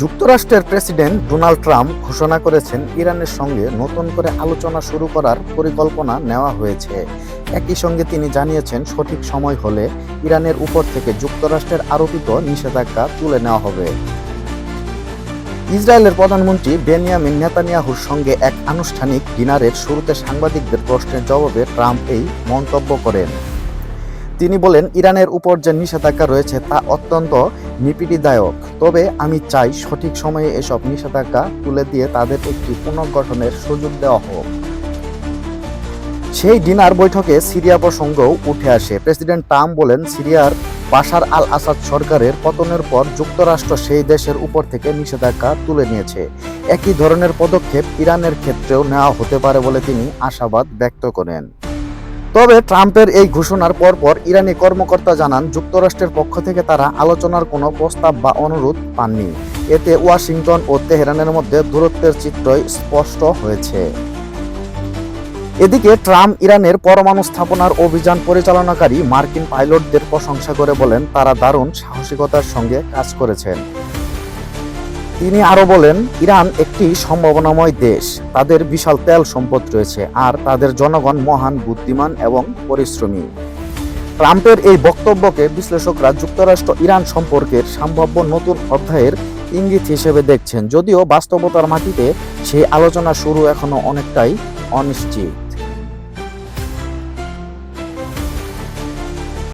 যুক্তরাষ্ট্রের president Donald Trump ঘোষণা করেছেন ইরানের সঙ্গে নতুন করে আলোচনা শুরু করার পরিকল্পনা নেওয়া হয়েছে। একই সঙ্গে তিনি জানিয়েছেন, সঠিক সময় হলে ইরানের উপর থেকে যুক্তরাষ্ট্রের আরোপিত নিষেধাজ্ঞা তুলে নেওয়া হবে। ইসরায়েলের প্রধানমন্ত্রী বেনিয়ামিন নেতানিয়াহুর সঙ্গে এক আনুষ্ঠানিক ডিনারের শুরুতে সাংবাদিকদের প্রশ্নের জবাবে ট্রাম্প এই মন্তব্য করেন। তিনি বলেন, ইরানের উপর যে নিষেধাজ্ঞা রয়েছে তা অত্যন্ত নিপীড়িদায়ক তবে আমি চাই সঠিক সময়ে এসব নিষেধাজ্ঞা তুলে দিয়ে তাদের একটি পুনর্গঠনের সুযোগ দেওয়া হোক। সেই ডিনার বৈঠকে সিরিয়া প্রসঙ্গও উঠে আসে। প্রেসিডেন্ট ট্রাম্প বলেন, সিরিয়ার বাশার আল আসাদ সরকারের পতনের পর যুক্তরাষ্ট্র সেই দেশের উপর থেকে নিষেধাজ্ঞা তুলে নিয়েছে। একই ধরনের পদক্ষেপ ইরানের ক্ষেত্রেও নেওয়া হতে পারে বলে তিনি আশাবাদ ব্যক্ত করেন। তবে ট্রাম্পের এই ঘোষণার পরপর ইরানি কর্মকর্তা জানান, যুক্তরাষ্ট্রের পক্ষ থেকে তারা আলোচনার কোনো প্রস্তাব বা অনুরোধ পাননি। এতে ওয়াশিংটন ও তেহরানের মধ্যে দূরত্বের চিত্রই স্পষ্ট হয়েছে। এদিকে ট্রাম্প ইরানের পরমাণু স্থাপনার অভিযান পরিচালনাকারী মার্কিন পাইলটদের প্রশংসা করে বলেন, তারা দারুণ সাহসিকতার সঙ্গে কাজ করেছেন। তিনি আরও বলেন, ইরান একটি সম্ভাবনাময় দেশ। তাদের বিশাল তেল সম্পদ রয়েছে আর তাদের জনগণ মহান বুদ্ধিমান এবং পরিশ্রমী। ট্রাম্পের এই বক্তব্যকে বিশ্লেষকরা যুক্তরাষ্ট্র ইরান সম্পর্কের সম্ভাব্য নতুন অধ্যায়ের ইঙ্গিত হিসেবে দেখছেন, যদিও বাস্তবতার মাটিতে সেই আলোচনা শুরু এখনও অনেকটাই অনিশ্চিত।